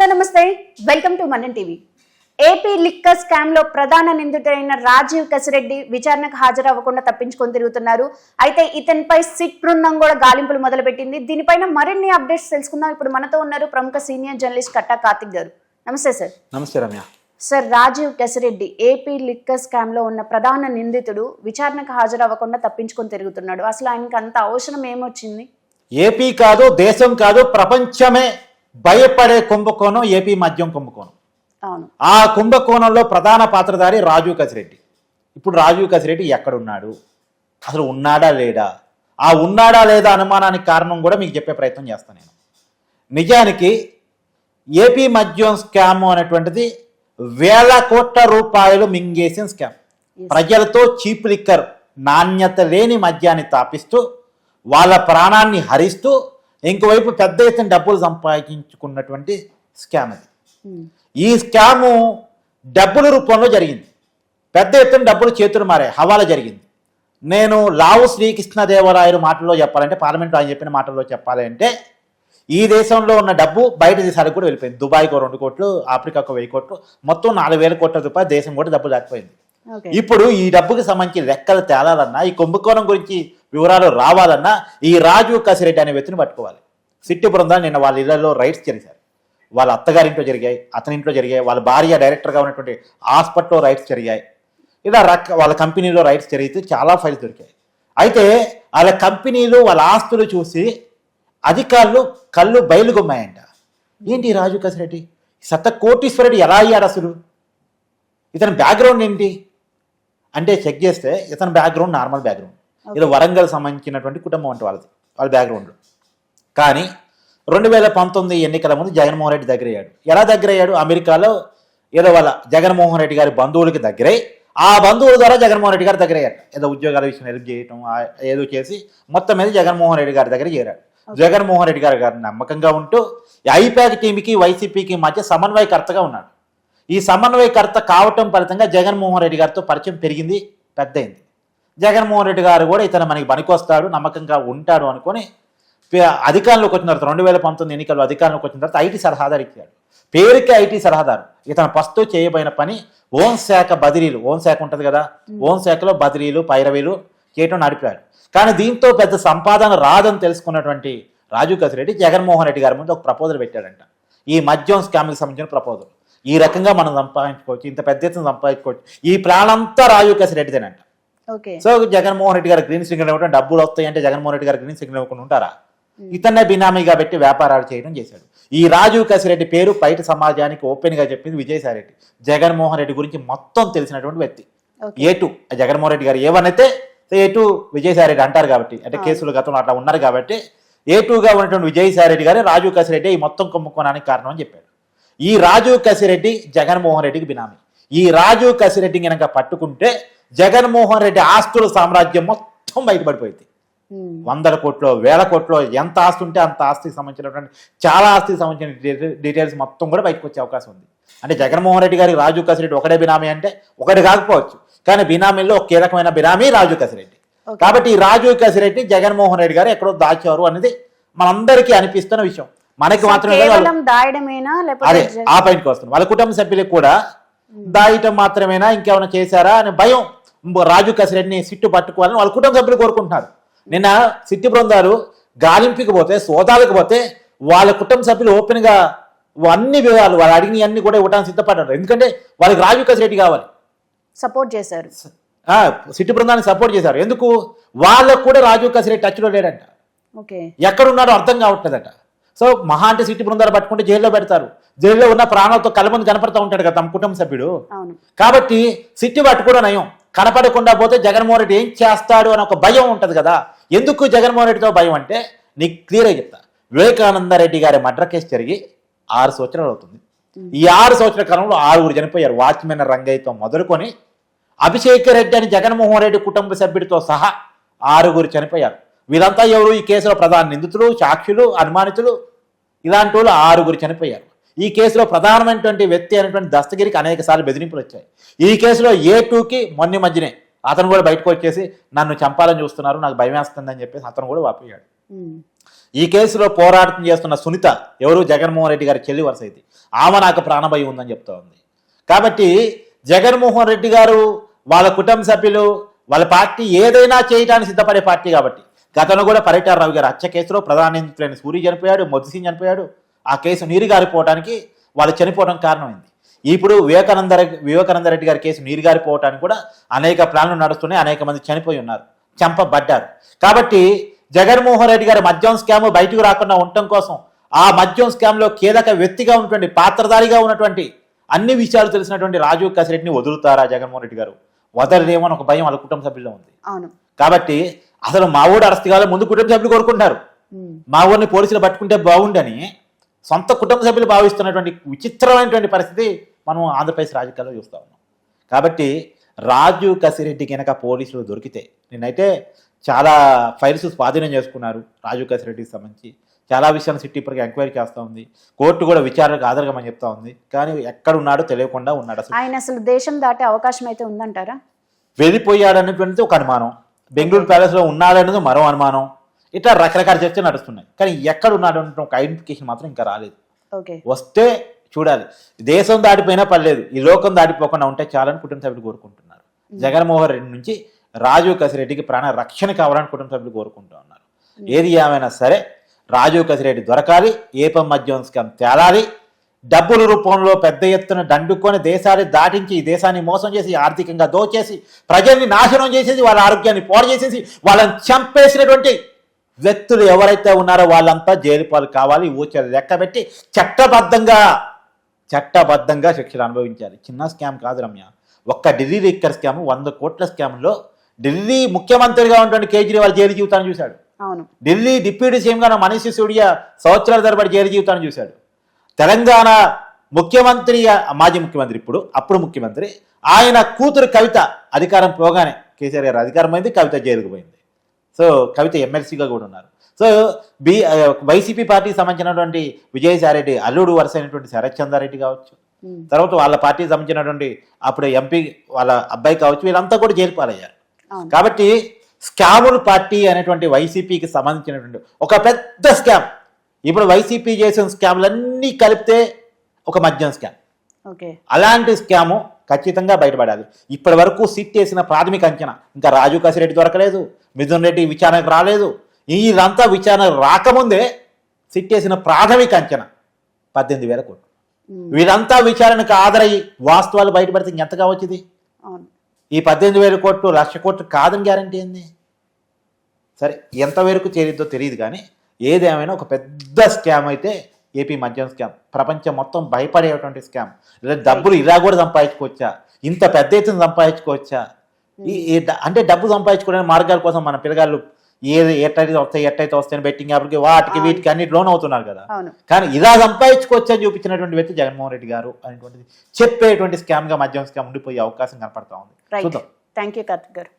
Hello నమస్తే. Welcome to Mannan TV AP liquor స్కామ్లో ప్రధాన నిందితుడైన రాజీవ్ కసిరెడ్డి విచారణకు హాజరవ్వకుండా తప్పించుకొని తిరుగుతున్నారు. అయితే ఇతనిపై సిట్ బృందం కూడా గాలింపులు మొదలుపెట్టింది. దీనిపైన మరిన్ని అప్డేట్స్ తెలుసుకుందాం. ఇప్పుడు మనతో ఉన్నారు ప్రముఖ సీనియర్ జర్నలిస్ట్ కట్టా కార్తిక్ గారు. నమస్తే సార్. నమస్తే Ramya. Sir Rajiv Kasireddy AP liquor స్కామ్లో ఉన్న ప్రధాన నిందితుడు విచారణకు హాజరవ్వకుండా తప్పించుకొని తిరుగుతున్నాడు. అసలు ఆయనకి అంత అవసరం ఏమొచ్చింది? ఏపీ కాదు దేశం కాదు ప్రపంచమే భయపడే కుంభకోణం ఏపీ మద్యం కుంభకోణం. ఆ కుంభకోణంలో ప్రధాన పాత్రధారి రాజీవ్ కసిరెడ్డి. ఇప్పుడు రాజీవ్ కసిరెడ్డి ఎక్కడున్నాడు? అసలు ఉన్నాడా లేడా? ఆ ఉన్నాడా లేదా అనుమానానికి కారణం కూడా మీకు చెప్పే ప్రయత్నం చేస్తాను నేను. నిజానికి ఏపీ మద్యం స్కామ్ అనేటువంటిది వేల కోట్ల రూపాయలు మింగేసిన స్కామ్. ప్రజలతో చీప్ లిక్కర్ నాణ్యత లేని మద్యాన్ని తాపిస్తూ వాళ్ళ ప్రాణాన్ని హరిస్తూ ఇంకోవైపు పెద్ద ఎత్తున డబ్బులు సంపాదించుకున్నటువంటి స్కామ్ అది. ఈ స్కాము డబ్బుల రూపంలో జరిగింది. పెద్ద ఎత్తున డబ్బులు చేతులు మారాయి. హవాలా జరిగింది. నేను లావు శ్రీకృష్ణదేవరాయలు మాటల్లో చెప్పాలంటే పార్లమెంట్లో ఆయన చెప్పిన మాటల్లో చెప్పాలి అంటే ఈ దేశంలో ఉన్న డబ్బు బయట దేశాలకు కూడా వెళ్ళిపోయింది. దుబాయ్కి రెండు కోట్లు ఆఫ్రికాకు వెయ్యి కోట్లు మొత్తం నాలుగు వేల కోట్ల రూపాయలు దేశం కూడా డబ్బు దాటిపోయింది. ఇప్పుడు ఈ డబ్బుకి సంబంధించి లెక్కలు తేలాలన్నా ఈ కుంభకోణం గురించి వివరాలు రావాలన్నా ఈ రాజు కసిరెడ్డి అనే వ్యక్తిని పట్టుకోవాలి. సిట్టి బృందాలు నిన్న వాళ్ళ ఇళ్ళలో రైట్స్ జరిగారు వాళ్ళ అత్తగారింట్లో జరిగాయి అతని ఇంట్లో జరిగాయి వాళ్ళ భార్య డైరెక్టర్గా ఉన్నటువంటి హాస్పిటల్లో రైట్స్ జరిగాయి. ఇలా రక వాళ్ళ కంపెనీలో రైట్స్ జరిగితే చాలా ఫైల్స్ దొరికాయి. అయితే వాళ్ళ కంపెనీలు వాళ్ళ ఆస్తులు చూసి అధికారులు కళ్ళు బయలుగొమ్మాయంట ఏంటి రాజు కసిరెడ్డి సత్త కోటీశ్వరుడు ఎలా అయ్యాడు అసలు? ఇతని బ్యాక్గ్రౌండ్ ఏంటి? అంటే చెక్ చేస్తే ఇతని బ్యాక్గ్రౌండ్ నార్మల్ బ్యాక్గ్రౌండ్. ఇది వరంగల్ సంబంధించినటువంటి కుటుంబం అంటే వాళ్ళది వాళ్ళ బ్యాక్గ్రౌండ్ కానీ రెండు వేల పంతొమ్మిది ఎన్నికల ముందు జగన్మోహన్ రెడ్డి దగ్గర అయ్యాడు ఎలా దగ్గర అయ్యాడు అమెరికాలో ఏదో వాళ్ళ జగన్మోహన్ రెడ్డి గారి బంధువులకి దగ్గరై. ఆ బంధువుల ద్వారా జగన్మోహన్ రెడ్డి గారి దగ్గర అయ్యాడు ఏదో ఉద్యోగాల విషయం హెల్ప్ చేయటం ఏదో చేసి మొత్తం మీద జగన్మోహన్ రెడ్డి గారి దగ్గర చేరాడు. జగన్మోహన్ రెడ్డి గారి గారి నమ్మకంగా ఉంటూ ఐపాక్ టీంకి వైసీపీకి మధ్య సమన్వయకర్తగా ఉన్నాడు. ఈ సమన్వయకర్త కావటం ఫలితంగా జగన్మోహన్ రెడ్డి గారితో పరిచయం పెరిగింది పెద్దయింది. జగన్మోహన్ రెడ్డి గారు కూడా ఇతను మనకి పనికొస్తాడు నమ్మకంగా ఉంటాడు అనుకొని అధికారంలోకి వచ్చిన తర్వాత రెండు వేల పంతొమ్మిది ఎన్నికల్లో అధికారంలోకి వచ్చిన తర్వాత ఐటీ సలహాదారు ఇచ్చాడు. పేరుకే ఐటీ సలహాదారు. ఇతను ఫస్ట్ చేయబోయిన పని ఓన్ శాఖ బదిలీలు. ఓన్ శాఖ ఉంటుంది కదా? ఓన్ శాఖలో బదిలీలు పైరవీలు చేయటం నడిపాడు. కానీ దీంతో పెద్ద సంపాదన రాదని తెలుసుకున్నటువంటి రాజు కసిరెడ్డి జగన్మోహన్ రెడ్డి గారి ముందు ఒక ప్రపోజల్ పెట్టాడంట. ఈ మద్యం స్కామ్కి సంబంధించిన ప్రపోజల్. ఈ రకంగా మనం సంపాదించుకోవచ్చు ఇంత పెద్ద ఎత్తున సంపాదించుకోవచ్చు. ఈ ప్లాన్ అంతా Raju కసిరెడ్డిదేనంట. So Jaganmohan Reddy garu green signal ఇవ్వడం డబ్బులు వస్తాయంటే జగన్మోహన్ రెడ్డి గారు గ్రీన్ సిగ్నల్ ఇవ్వకుండా ఉంటారా? ఇతన్నే బినామీగా పెట్టి వ్యాపారాలు చేయడం చేశాడు. ఈ రాజీవ్ కసిరెడ్డి పేరు బయట సమాజానికి ఓపెన్గా చెప్పింది విజయసాయి రెడ్డి. జగన్మోహన్ రెడ్డి గురించి మొత్తం తెలిసినటువంటి వ్యక్తి. ఏ టూ జగన్మోహన్ రెడ్డి గారు ఏవనైతే ఏ టూ విజయసాయి రెడ్డి అంటారు కాబట్టి అంటే కేసులు గతంలో అట్లా ఉన్నారు కాబట్టి ఏ టూగా ఉన్నటువంటి విజయసాయి రెడ్డి గారు రాజీవ్ కసిరెడ్డి ఈ మొత్తం కుంభకోణానికి కారణం అని చెప్పాడు. ఈ రాజీవ్ కసిరెడ్డి జగన్మోహన్ రెడ్డికి బినామీ. ఈ రాజీవ్ కసిరెడ్డి కనుక పట్టుకుంటే జగన్మోహన్ రెడ్డి ఆస్తుల సామ్రాజ్యం మొత్తం బయటపడిపోయింది. వందల కోట్లు వేల కోట్లు ఎంత ఆస్తి ఉంటే అంత ఆస్తికి సంబంధించినటువంటి చాలా ఆస్తికి సంబంధించిన డీటెయిల్- డీటెయిల్స్ మొత్తం కూడా బయటకు వచ్చే అవకాశం ఉంది. అంటే జగన్మోహన్ రెడ్డి గారికి రాజు కసిరెడ్డి ఒకటే బినామీ అంటే ఒకటి కాకపోవచ్చు. కానీ బినామీల్లో ఒక కీలకమైన బినామీ రాజు కసిరెడ్డి. కాబట్టి ఈ రాజు కసిరెడ్డి జగన్మోహన్ రెడ్డి గారు ఎక్కడో దాచారు అనేది మనందరికీ అనిపిస్తున్న విషయం. మనకి మాత్రమే అదే ఆ పాయింట్కి వస్తుంది వాళ్ళ కుటుంబ సభ్యులకు కూడా దాయటం మాత్రమేనా? ఇంకేమైనా చేశారా? అని భయం రాజు కసిరెడ్డిని సిట్టు పట్టుకోవాలని వాళ్ళ కుటుంబ సభ్యులు కోరుకుంటున్నారు. నిన్న సిట్టి బృందాలు గాలింపుకి పోతే సోదాలకు పోతే వాళ్ళ కుటుంబ సభ్యులు ఓపెన్గా అన్ని వివరాలు వాళ్ళు అడిగిన అన్ని కూడా ఇవ్వడానికి సిద్ధపడ్డారు. ఎందుకంటే వాళ్ళకి రాజు కసిరెడ్డి కావాలి. సపోర్ట్ చేశారు. సిట్టి బృందాన్ని సపోర్ట్ చేశారు. ఎందుకు? వాళ్ళకు కూడా రాజు కసిరెడ్డి టచ్లో లేడంట. ఎక్కడున్నాడో అర్థం కావట్లేదట. సో మహా అంటే సిట్టి బృందాలు పట్టుకుంటే జైల్లో పెడతారు. జైల్లో ఉన్న ప్రాణాలతో కలమంది కనపడతా ఉంటాడు కదా తమ కుటుంబ సభ్యుడు. కాబట్టి సిట్టి పట్టుకోవడం నయం. కనపడకుండా పోతే జగన్మోహన్ రెడ్డి ఏం చేస్తాడు అని ఒక భయం ఉంటది కదా. ఎందుకు జగన్మోహన్ రెడ్డితో భయం అంటే నీకు క్లియర్గా చెప్తా. వివేకానంద రెడ్డి గారి మర్డర్ కేసు జరిగి ఆరు సంవత్సరాలు అవుతుంది. ఈ ఆరు సంవత్సరాల కాలంలో ఆరుగురు చనిపోయారు. వాచ్మెన్ రంగయ్యతో మొదలుకొని అభిషేక్ రెడ్డి అని జగన్మోహన్ రెడ్డి కుటుంబ సభ్యుడితో సహా ఆరుగురు చనిపోయారు. వీరంతా ఎవరు? ఈ కేసులో ప్రధాన నిందితులు సాక్షులు అనుమానితులు. ఇలాంటి వాళ్ళు ఆరుగురు చనిపోయారు. ఈ కేసులో ప్రధానమైనటువంటి వ్యక్తి అయినటువంటి దస్తగిరికి అనేక సార్లు బెదిరింపులు వచ్చాయి. ఈ కేసులో ఏ టూకి మొన్న మధ్యనే అతను కూడా బయటకు వచ్చేసి నన్ను చంపాలని చూస్తున్నారు నాకు భయం వేస్తుందని చెప్పేసి అతను కూడా వాపోయాడు. ఈ కేసులో పోరాటం చేస్తున్న సునీత ఎవరు? జగన్మోహన్ రెడ్డి గారి చెల్లి వరుస అయితే ఆమె నాకు ప్రాణభయం ఉందని చెప్తా ఉంది. కాబట్టి జగన్మోహన్ రెడ్డి గారు వాళ్ళ కుటుంబ సభ్యులు వాళ్ళ పార్టీ ఏదైనా చేయడానికి సిద్ధపడే పార్టీ కాబట్టి. గతంలో కూడా పరిటార రావు గారు హత్య కేసులో ప్రధాన నిందితులైన సూరి చనిపోయాడు మొద్దు సింగ్ చనిపోయాడు ఆ కేసు నీరు గారిపోవడానికి వాళ్ళు చనిపోవడం కారణమైంది. ఇప్పుడు వివేకానంద వివేకానంద రెడ్డి గారి కేసు నీరు గారిపోవడానికి కూడా అనేక ప్లాన్లు నడుస్తున్నాయి. అనేక మంది చనిపోయి ఉన్నారు. చంపబడ్డారు. కాబట్టి జగన్మోహన్ రెడ్డి గారి మద్యం స్కామ్ బయటకు రాకుండా ఉండటం కోసం ఆ మద్యం స్కామ్లో కీలక వ్యక్తిగా ఉన్నటువంటి పాత్రధారిగా ఉన్నటువంటి అన్ని విషయాలు తెలిసినటువంటి రాజీవ్ కసిరెడ్డిని వదులుతారా జగన్మోహన్ రెడ్డి గారు? వదలరేమో అని ఒక భయం వాళ్ళ కుటుంబ సభ్యుల్లో ఉంది. అవును. కాబట్టి అసలు మా ఊడు అరెస్ట్ కావాలి ముందు కుటుంబ సభ్యులు కోరుకుంటారు. మా ఊరిని పోలీసులు పట్టుకుంటే బాగుండని సొంత కుటుంబ సభ్యులు భావిస్తున్నటువంటి విచిత్రమైనటువంటి పరిస్థితి మనం ఆంధ్రప్రదేశ్ రాజకీయాల్లో చూస్తా ఉన్నాం. కాబట్టి రాజు కసిరెడ్డి కనుక పోలీసులు దొరికితే నేనైతే చాలా ఫైల్స్ స్వాధీనం చేసుకున్నారు రాజు కసిరెడ్డికి సంబంధించి. చాలా విషయాలు సిట్టి ఇప్పటికి ఎంక్వైరీ చేస్తూ ఉంది. కోర్టు కూడా విచారణకు ఆధారమని చెప్తా ఉంది. కానీ ఎక్కడ ఉన్నాడో తెలియకుండా ఉన్నాడు అసలు. ఆయన అసలు దేశం దాటే అవకాశం అయితే ఉందంటారా? వెళ్ళిపోయాడు అనేటువంటిది ఒక అనుమానం. బెంగళూరు ప్యాలెస్లో ఉన్నాడనేది మరో అనుమానం. ఇట్లా రకరకాల చర్చలు నడుస్తున్నాయి. కానీ ఎక్కడ ఉన్నాడు ఒక ఐడెంటిఫికేషన్ మాత్రం ఇంకా రాలేదు. ఓకే. వస్తే చూడాలి. దేశం దాటిపోయినా పర్లేదు ఈ లోకం దాటిపోకుండా ఉంటే చాలని కుటుంబ సభ్యులు కోరుకుంటున్నారు. జగన్మోహన్ రెడ్డి నుంచి రాజీవ్ కసిరెడ్డికి ప్రాణ రక్షణ కావాలని కుటుంబ సభ్యులు కోరుకుంటూ ఉన్నారు. ఏది ఏమైనా సరే రాజీవ్ కసిరెడ్డి దొరకాలి ఏపం మద్యం స్కామ్ తేలాలి డబ్బుల రూపంలో పెద్ద ఎత్తున దండుకొని దేశాన్ని దాటించి ఈ దేశాన్ని మోసం చేసి ఆర్థికంగా దోచేసి ప్రజల్ని నాశనం చేసేసి వాళ్ళ ఆరోగ్యాన్ని పాడు చేసేసి వాళ్ళని చంపేసినటువంటి వ్యక్తులు ఎవరైతే ఉన్నారో వాళ్ళంతా జైలు పాలు కావాలి ఊచలు లెక్కబెట్టి చట్టబద్ధంగా చట్టబద్ధంగా శిక్షలు అనుభవించాలి. చిన్న స్కామ్ కాదు రమ్య. ఒక్క ఢిల్లీ లిక్కర్ స్కామ్ వంద కోట్ల స్కామ్లో ఢిల్లీ ముఖ్యమంత్రిగా ఉన్నటువంటి కేజ్రీవాల్ జైలు జీవితాన్ని చూశాడు. అవును. ఢిల్లీ డిప్యూటీ సీఎంగా మనీష్ సిసోడియా సంవత్సరాల తరబడి జైలు జీవితాన్ని చూశాడు. తెలంగాణ ముఖ్యమంత్రి మాజీ ముఖ్యమంత్రి ఇప్పుడు అప్పుడు ముఖ్యమంత్రి ఆయన కూతురు కవిత అధికారం పోగానే కేసీఆర్ గారు అధికారం అయింది కవిత జైలుకు పోయింది. సో కవిత ఎమ్మెల్సీగా కూడా ఉన్నారు. సో బి వైసీపీ పార్టీకి సంబంధించినటువంటి విజయసాయిరెడ్డి అల్లుడు వరుస అయినటువంటి శరత్ చంద్రారెడ్డి కావచ్చు. తర్వాత వాళ్ళ పార్టీకి సంబంధించినటువంటి అప్పుడు ఎంపీ వాళ్ళ అబ్బాయి కావచ్చు వీళ్ళంతా కూడా జైలు పాలయ్యారు. కాబట్టి స్కాముల్ పార్టీ అనేటువంటి వైసీపీకి సంబంధించినటువంటి ఒక పెద్ద స్కామ్. ఇప్పుడు వైసీపీ చేసిన స్కామ్లన్నీ కలిపితే ఒక మద్యం స్కామ్. ఓకే. అలాంటి స్కాము ఖచ్చితంగా బయటపడాలి. ఇప్పటి వరకు సిట్ చేసిన ప్రాథమిక అంచనా. ఇంకా రాజు కసిరెడ్డి దొరకలేదు మిథున్ రెడ్డి విచారణకు రాలేదు. వీళ్ళంతా విచారణ రాకముందే సిట్ చేసిన ప్రాథమిక అంచనా. పద్దెనిమిది వేల కోట్లు. వీళ్ళంతా విచారణకు ఆదరయ్యి వాస్తవాలు బయటపడితే ఇంకెంతగా వచ్చింది అవును. ఈ పద్దెనిమిది వేల కోట్లు లక్ష కోట్లు కాదని గ్యారంటీ ఏంది? సరే ఎంత వరకు చేరిద్దో తెలియదు కానీ ఏదేమైనా ఒక పెద్ద స్కామ్ అయితే ఏపీ మద్యం స్కామ్. ప్రపంచం మొత్తం భయపడేటువంటి స్కామ్. లేదా డబ్బులు ఇలా కూడా సంపాదించుకోవచ్చా? ఇంత పెద్ద ఎత్తున సంపాదించుకోవచ్చా? అంటే డబ్బు సంపాదించుకోవడానికి మార్గాల కోసం మన పిల్లగాళ్ళు ఏది ఎట్టయితే వస్తాయి ఎట్టయితే వస్తాయని బెట్టింగ్ యాప్లకి వాటికి వీటికి అన్నిటి లోన్ అవుతున్నారు కదా. కానీ ఇలా సంపాదించుకోవచ్చు అని చూపించినటువంటి వ్యక్తి జగన్మోహన్ రెడ్డి గారు అనేటువంటిది చెప్పేటువంటి స్కామ్గా మద్యం స్కామ్ ఉండిపోయే అవకాశం కనపడతా ఉంది. చూద్దాం. థ్యాంక్ యూ కార్తిక్ గారు.